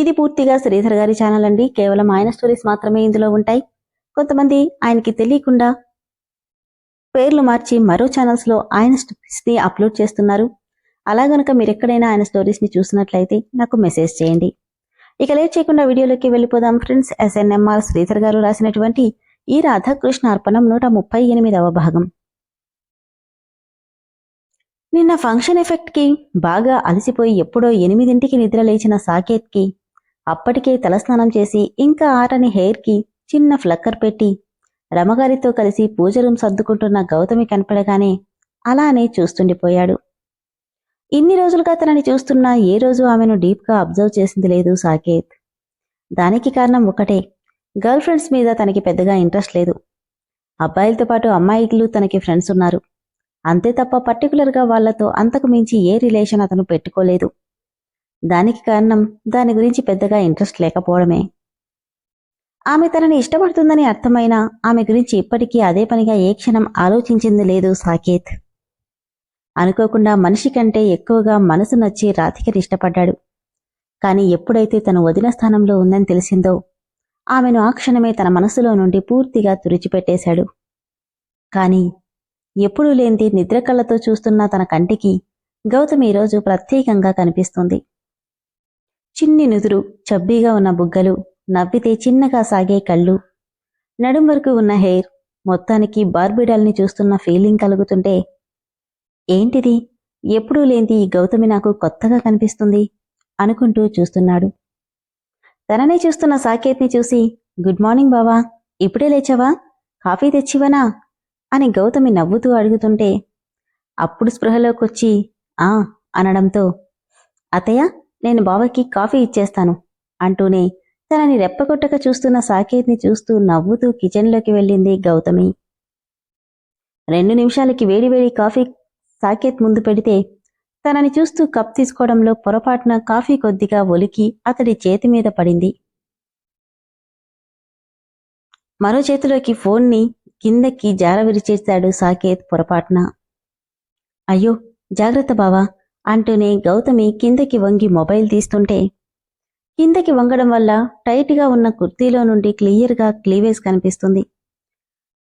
ఇది పూర్తిగా శ్రీధర్ గారి ఛానల్ అండి. కేవలం ఆయన స్టోరీస్ మాత్రమే ఇందులో ఉంటాయి. కొంతమంది ఆయనకి తెలియకుండా పేర్లు మార్చి మరో ఛానల్స్లో ఆయన స్టోరీస్ని అప్లోడ్ చేస్తున్నారు. అలా గనుక మీరు ఎక్కడైనా ఆయన స్టోరీస్ని చూసినట్లయితే నాకు మెసేజ్ చేయండి. ఇక లేట్ చేయకుండా వీడియోలోకి వెళ్ళిపోదాం. ఫ్రెండ్స్ ఎస్ఎన్ఎంఆర్ శ్రీధర్ గారు రాసినటువంటి ఈ రాధాకృష్ణ అర్పణం నూట ముప్పై ఎనిమిదవ భాగం. నిన్న ఫంక్షన్ ఎఫెక్ట్కి బాగా అలసిపోయి ఎప్పుడో ఎనిమిదింటికి నిద్ర లేచిన సాకేత్కి అప్పటికే తలస్నానం చేసి ఇంకా ఆరని హెయిర్కి చిన్న ఫ్లక్కర్ పెట్టి రమగారితో కలిసి పూజ రూమ్ సర్దుకుంటున్న గౌతమి కనపడగానే అలానే చూస్తుండిపోయాడు. ఇన్ని రోజులుగా తనని చూస్తున్నా ఏ రోజు ఆమెను డీప్గా అబ్జర్వ్ చేసింది లేదు సాకేత్. దానికి కారణం ఒకటే గర్ల్ ఫ్రెండ్స్ మీద తనకి పెద్దగా ఇంట్రెస్ట్ లేదు. అబ్బాయిలతో పాటు అమ్మాయిలు తనకి ఫ్రెండ్స్ ఉన్నారు. అంతే తప్ప పర్టికులర్గా వాళ్ళతో అంతకు మించి ఏ రిలేషన్ అతను పెట్టుకోలేదు. దానికి కారణం దాని గురించి పెద్దగా ఇంట్రెస్ట్ లేకపోవడమే. ఆమె తనని ఇష్టపడుతుందని అర్థమైనా ఆమె గురించి ఇప్పటికీ అదే పనిగా ఏ క్షణం ఆలోచించింది లేదు సాకేత్. అనుకోకుండా మనిషి కంటే ఎక్కువగా మనసు నచ్చి రాధికని ఇష్టపడ్డాడు. కాని ఎప్పుడైతే తను వదిన స్థానంలో ఉందని తెలిసిందో ఆమెను ఆ క్షణమే తన మనసులో నుండి పూర్తిగా తుడిచిపెట్టేశాడు. కాని ఎప్పుడూ లేనిది నిద్ర కళ్ళతో చూస్తున్న తన కంటికి గౌతమి ఈరోజు ప్రత్యేకంగా కనిపిస్తుంది. చిన్ని నుదురు చబ్బీగా ఉన్న బుగ్గలు నవ్వితే చిన్నగా సాగే కళ్ళు. నడుం వరకు ఉన్న హెయిర్ మొత్తానికి బార్బిడాల్ని చూస్తున్న ఫీలింగ్ కలుగుతుంటే ఏంటిది? ఎప్పుడూ లేంది ఈ గౌతమి నాకు కొత్తగా కనిపిస్తుంది అనుకుంటూ చూస్తున్నాడు. తననే చూస్తున్న సాకేత్ని చూసి గుడ్ మార్నింగ్ బావా ఇప్పుడే లేచావా? కాఫీ తెచ్చివనా? అని గౌతమి నవ్వుతూ అడుగుతుంటే అప్పుడు స్పృహలోకొచ్చి ఆ అనడంతో అతయ్య నేను బావకి కాఫీ ఇచ్చేస్తాను అంటూనే తనని రెప్పగొట్టక చూస్తున్న సాకేత్ని చూస్తూ నవ్వుతూ కిచెన్లోకి వెళ్ళింది గౌతమి. రెండు నిమిషాలకి వేడివేడి కాఫీ సాకేత్ ముందు పెడితే తనని చూస్తూ కప్ తీసుకోవడంలో పొరపాటున కాఫీ కొద్దిగా ఒలికి అతడి చేతి మీద పడింది. మరో చేతిలోకి ఫోన్ని కిందకి జార విరిచేశాడు సాకేత్ పొరపాటున. అయ్యో జాగ్రత్త బావా అంటూనే గౌతమి కిందకి వంగి మొబైల్ తీస్తుంటే కిందకి వంగడం వల్ల టైట్గా ఉన్న కుర్తీలో నుండి క్లియర్గా క్లీవేజ్ కనిపిస్తుంది.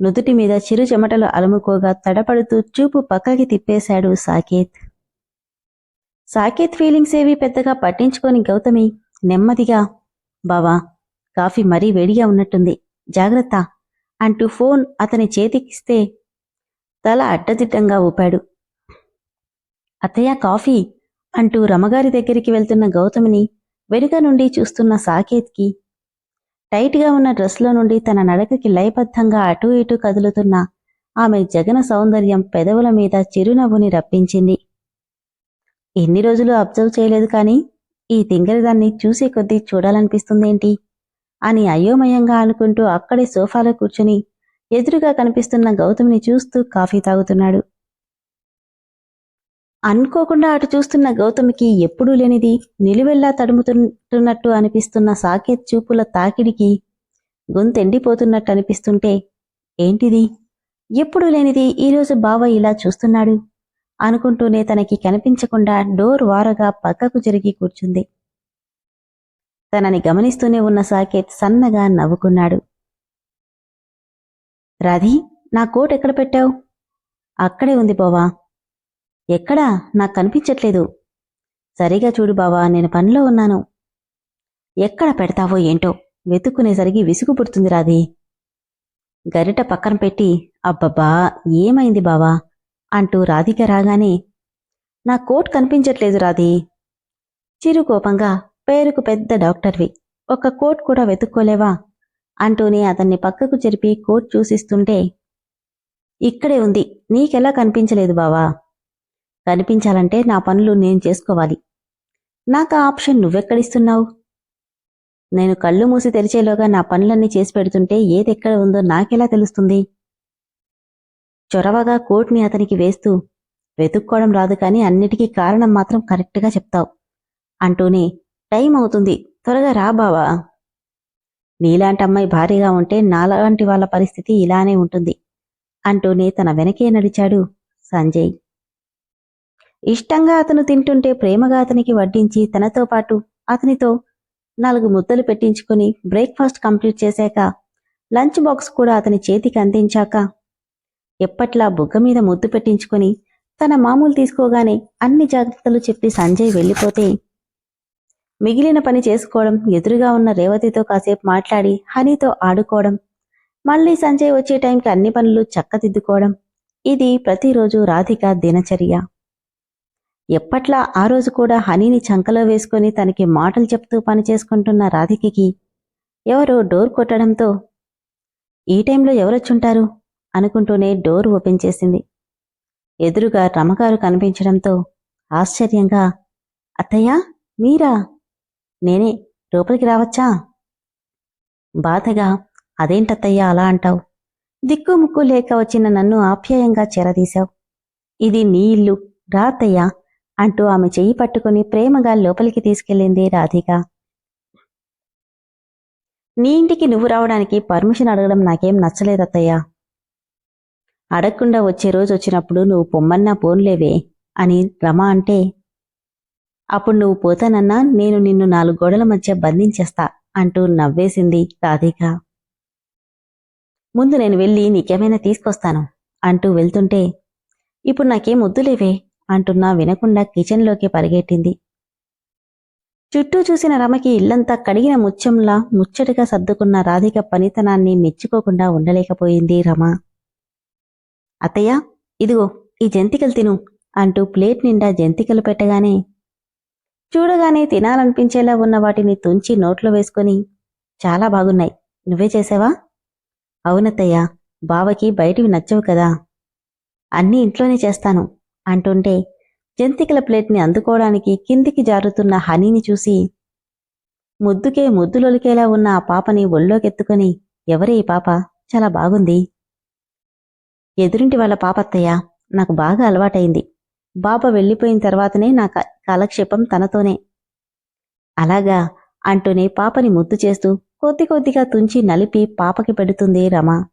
నుదుటి మీద చిరు చెమటలు అలుముకోగా తడపడుతూ చూపు పక్కకి తిప్పేశాడు సాకేత్. సాకేత్ ఫీలింగ్స్ ఏవి పెద్దగా పట్టించుకొని గౌతమి నెమ్మదిగా బావా కాఫీ మరీ వేడిగా ఉన్నట్టుంది జాగ్రత్త అంటూ ఫోన్ అతని చేతికిస్తే తల అడ్డదిడ్డంగా ఊపాడు. అత్తయ్య కాఫీ అంటూ రమగారి దగ్గరికి వెళ్తున్న గౌతమిని వెనుక నుండి చూస్తున్న సాకేత్కి టైట్గా ఉన్న డ్రెస్లో నుండి తన నడకకి లయబద్ధంగా అటూ ఇటూ కదులుతున్న ఆమె జగన సౌందర్యం పెదవుల మీద చిరునవ్వుని రప్పించింది. ఎన్ని రోజులు అబ్జర్వ్ చేయలేదు కానీ ఈ తింగరిదాన్ని చూసే కొద్దీ చూడాలనిపిస్తుందేంటి? అని అయోమయంగా అనుకుంటూ అక్కడే సోఫాలో కూర్చుని ఎదురుగా కనిపిస్తున్న గౌతమిని చూస్తూ కాఫీ తాగుతున్నాడు. అనుకోకుండా అటు చూస్తున్న గౌతమికి ఎప్పుడూ లేనిది నిలువెల్లా తడుముతున్నట్టు అనిపిస్తున్న సాకేత్ చూపుల తాకిడికి గొంతెండిపోతున్నట్టు అనిపిస్తుంటే ఏంటిది? ఎప్పుడూ లేనిది ఈరోజు బావ ఇలా చూస్తున్నాడు అనుకుంటూనే తనకి కనిపించకుండా డోర్ వారగా పక్కకు జరిగి కూర్చుంది. తనని గమనిస్తూనే ఉన్న సాకేత్ సన్నగా నవ్వుకున్నాడు. రాధి నా కోట్ ఎక్కడ పెట్టావు? అక్కడే ఉంది బావా. ఎక్కడా? నాకు కనిపించట్లేదు. సరిగా చూడు బావా నేను పనిలో ఉన్నాను. ఎక్కడ పెడతావో ఏంటో వెతుక్కునేసరికి విసుగు పుడుతుంది రాది గరిట పక్కన పెట్టి అబ్బబ్బా ఏమైంది బావా? అంటూ రాధిక రాగానే నా కోట్ కనిపించట్లేదు రాధి. చిరు కోపంగా పేరుకు పెద్ద డాక్టర్వి ఒక కోట్ కూడా వెతుక్కోలేవా? అంటూనే అతన్ని పక్కకు జరిపి కోట్ చూసిస్తుంటే ఇక్కడే ఉంది నీకెలా కనిపించలేదు బావా? కనిపించాలంటే నా పనులు నేను చేసుకోవాలి. నాకు ఆ ఆప్షన్ నువ్వెక్కడిస్తున్నావు? నేను కళ్ళు మూసి తెరిచేలోగా నా పనులన్నీ చేసి పెడుతుంటే ఏదెక్కడ ఉందో నాకెలా తెలుస్తుంది? చొరవగా కోట్ని అతనికి వేస్తూ వెతుక్కోవడం రాదు కానీ అన్నిటికీ కారణం మాత్రం కరెక్ట్గా చెప్తావు. అంటూనే టైం అవుతుంది. త్వరగా రా బావా. నీలాంటి అమ్మాయి భారీగా ఉంటే నాలాంటి వాళ్ళ పరిస్థితి ఇలానే ఉంటుంది. అంటూనే తన వెనకే నడిచాడు సంజయ్. ఇష్టంగా అతను తింటుంటే ప్రేమగా అతనికి వడ్డించి తనతో పాటు అతనితో నాలుగు ముద్దలు పెట్టించుకుని బ్రేక్ఫాస్ట్ కంప్లీట్ చేశాక లంచ్ బాక్స్ కూడా అతని చేతికి అందించాక ఎప్పట్లా బుగ్గ మీద ముద్దు పెట్టించుకొని తన మామూలు తీసుకోగానే అన్ని జాగ్రత్తలు చెప్పి సంజయ్ వెళ్ళిపోతే మిగిలిన పని చేసుకోవడం ఎదురుగా ఉన్న రేవతితో కాసేపు మాట్లాడి హనీతో ఆడుకోవడం మళ్ళీ సంజయ్ వచ్చే టైంకి అన్ని పనులు చక్కదిద్దుకోవడం ఇది ప్రతిరోజు రాధిక దినచర్య. ఎప్పట్లా ఆ రోజు కూడా హనీని చంకలో వేసుకుని తనకి మాటలు చెప్తూ పని చేసుకుంటున్న రాధికకి ఎవరో డోర్ కొట్టడంతో ఈ టైంలో ఎవరొచ్చుంటారు? అనుకుంటూనే డోర్ ఓపెన్ చేసింది. ఎదురుగా రమగారు కనిపించడంతో ఆశ్చర్యంగా అత్తయ్యా మీరా? నేనే లోపలికి రావచ్చా? బాధగా అదేంటత్తయ్యా అలా అంటావు? దిక్కు ముక్కు లేక వచ్చిన నన్ను ఆప్యాయంగా చెరదీశావు. ఇది నీ ఇల్లు రాతయ్యా అంటూ ఆమె చెయ్యి పట్టుకుని ప్రేమగా లోపలికి తీసుకెళ్ళింది రాధిక. నీ ఇంటికి నువ్వు రావడానికి పర్మిషన్ అడగడం నాకేం నచ్చలేదత్తయ్యా. అడగకుండా వచ్చే రోజు వచ్చినప్పుడు నువ్వు పొమ్మన్నా పోన్లేవే అని రమ అంటే అప్పుడు నువ్వు పోతానన్నా నేను నిన్ను నాలుగు గోడల మధ్య బంధించేస్తా అంటూ నవ్వేసింది రాధిక. ముందు నేను వెళ్ళి నీకేమైనా తీసుకొస్తాను అంటూ వెళ్తుంటే ఇప్పుడు నాకేం వద్దులేవే అంటున్నా వినకుండా కిచెన్లోకి పరిగెట్టింది. చుట్టూ చూసిన రమకి ఇల్లంతా కడిగిన ముత్యంలా ముచ్చటగా సర్దుకున్న రాధిక పనితనాన్ని మెచ్చుకోకుండా ఉండలేకపోయింది రమ. అత్తయ్య ఇదిగో ఈ జంతికలు తిను అంటూ ప్లేట్ నిండా జంతికలు పెట్టగానే చూడగానే తినాలనిపించేలా ఉన్న వాటిని తుంచి నోట్లో వేసుకొని చాలా బాగున్నాయి. నువ్వే చేసావా? అవునత్తయ్య బావకి బయటివి నచ్చవు కదా. అన్నీ ఇంట్లోనే చేస్తాను. అంటుంటే జంతికల ప్లేట్ని అందుకోవడానికి కిందికి జారుతున్న హనీని చూసి ముద్దుకే ముద్దులొలికేలా ఉన్న ఆ పాపని ఒళ్ళోకెత్తుకుని ఎవరే ఈ పాప? చాలా బాగుంది. ఎదురింటి వాళ్ళ పాపత్తయ్య నాకు బాగా అలవాటైంది. బాబా వెళ్ళిపోయిన తర్వాతనే నా క- కాలక్షేపం తనతోనే. అలాగా అంటూనే పాపని ముద్దు చేస్తూ కొద్ది కొద్దిగా తుంచి నలిపి పాపకి పెడుతుంది రమ.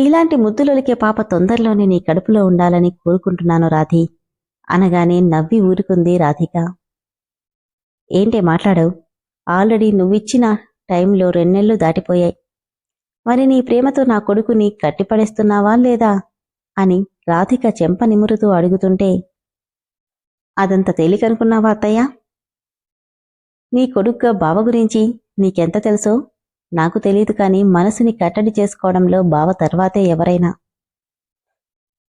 ఇలాంటి ముద్దులొలికే పాప తొందరలోనే నీ కడుపులో ఉండాలని కోరుకుంటున్నాను రాధి. అనగానే నవ్వి ఊరుకుంది రాధిక. ఏంటే మాట్లాడవు? ఆల్రెడీ నువ్విచ్చిన టైంలో రెండెళ్ళు దాటిపోయాయి. మరి నీ ప్రేమతో నా కొడుకుని కట్టిపడేస్తున్నావా లేదా? అని రాధిక చెంప నిమురుతూ అడుగుతుంటే అదంత తేలికనుకున్నావా అత్తయ్య? నీ కొడుగ్గా బావ గురించి నీకెంత తెలుసో? నాకు తెలియదు కానీ మనసుని కట్టడి చేసుకోవడంలో బావ తర్వాతే ఎవరైనా.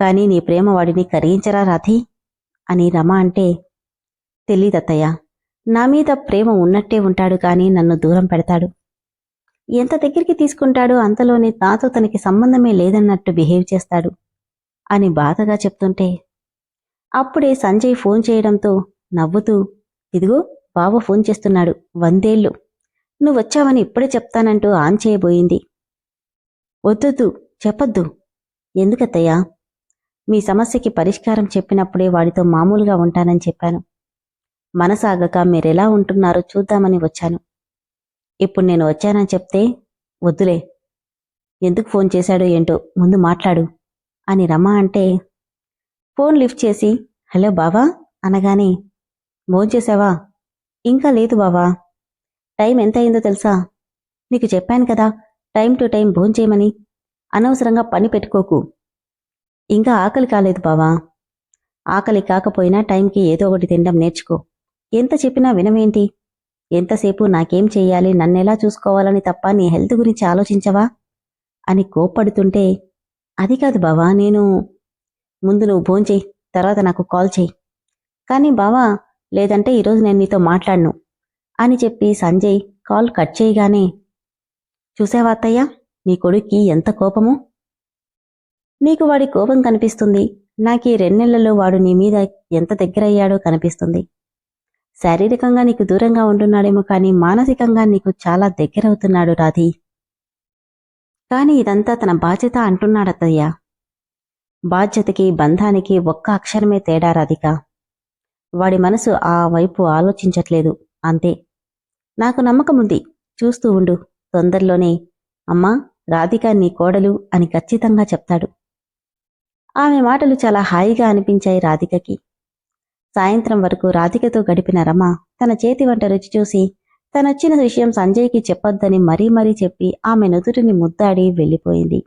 కానీ నీ ప్రేమ వాడిని కరిగించరా రాధి? అని రమ అంటే తెలీదత్తయ్య. నా మీద ప్రేమ ఉన్నట్టే ఉంటాడు కానీ నన్ను దూరం పెడతాడు. ఎంత దగ్గరికి తీసుకుంటాడో అంతలోనే నాతో తనకి సంబంధమే లేదన్నట్టు బిహేవ్ చేస్తాడు అని బాధగా చెప్తుంటే అప్పుడే సంజయ్ ఫోన్ చేయడంతో నవ్వుతూ ఇదిగో బావ ఫోన్ చేస్తున్నాడు వందేళ్ళు. నువ్వొచ్చావని ఇప్పుడే చెప్తానంటూ ఆన్ చేయబోయింది. వద్దొద్దు చెప్పొద్దు. ఎందుకత్తయ్యా? మీ సమస్యకి పరిష్కారం చెప్పినప్పుడే వాడితో మామూలుగా ఉంటానని చెప్పాను. మనసాగక మీరెలా ఉంటున్నారో చూద్దామని వచ్చాను. ఇప్పుడు నేను వచ్చానని చెప్తే వద్దులే. ఎందుకు ఫోన్ చేశాడో ఏంటో ముందు మాట్లాడు అని రమ అంటే ఫోన్ లిఫ్ట్ చేసి హలో బావా అనగానే భోంచేశావా? ఇంకా లేదు బావా. టైం ఎంత అయిందో తెలుసా? నీకు చెప్పాను కదా టైం టు టైం భోంచేయమని. అనవసరంగా పని పెట్టుకోకు. ఇంకా ఆకలి కాలేదు బావా. ఆకలి కాకపోయినా టైంకి ఏదో ఒకటి తినడం నేర్చుకో. ఎంత చెప్పినా వినవేంటి? ఎంతసేపు నాకేం చెయ్యాలి నన్నెలా చూసుకోవాలని తప్ప నీ హెల్త్ గురించి ఆలోచించవా? అని కోప్పడుతుంటే అది కాదు బావా నేను ముందు నువ్వు భోంచేయి తర్వాత నాకు కాల్ చేయి. కానీ బావా లేదంటే ఈరోజు నేను నీతో మాట్లాడను. అని చెప్పి సంజయ్ కాల్ కట్ చేయగానే చూసావా అత్తయ్య నీ కొడుక్కి ఎంత కోపము? నీకు వాడి కోపం కనిపిస్తుంది. నాకు ఈ రెండెళ్ళలో వాడు నీ మీద ఎంత దగ్గరయ్యాడో కనిపిస్తుంది. శారీరకంగా నీకు దూరంగా ఉంటున్నాడేమో కానీ మానసికంగా నీకు చాలా దగ్గరవుతున్నాడు రాధి. కాని ఇదంతా తన బాధ్యత అంటున్నాడత్తయ్య బాధ్యతకి బంధానికి ఒక్క అక్షరమే తేడా రాధిక. వాడి మనసు ఆ వైపు ఆలోచించట్లేదు. అంతే. నాకు నమ్మకముంది చూస్తూ ఉండు. తొందరలోనే అమ్మా రాధిక నీ కోడలు అని ఖచ్చితంగా చెప్తాడు. ఆమె మాటలు చాలా హాయిగా అనిపించాయి రాధికకి. సాయంత్రం వరకు రాధికతో గడిపిన రమ తన చేతి వంట రుచి చూసి తనొచ్చిన విషయం సంజయ్కి చెప్పొద్దని మరీ మరీ చెప్పి ఆమె నుదుటిని ముద్దాడి వెళ్ళిపోయింది.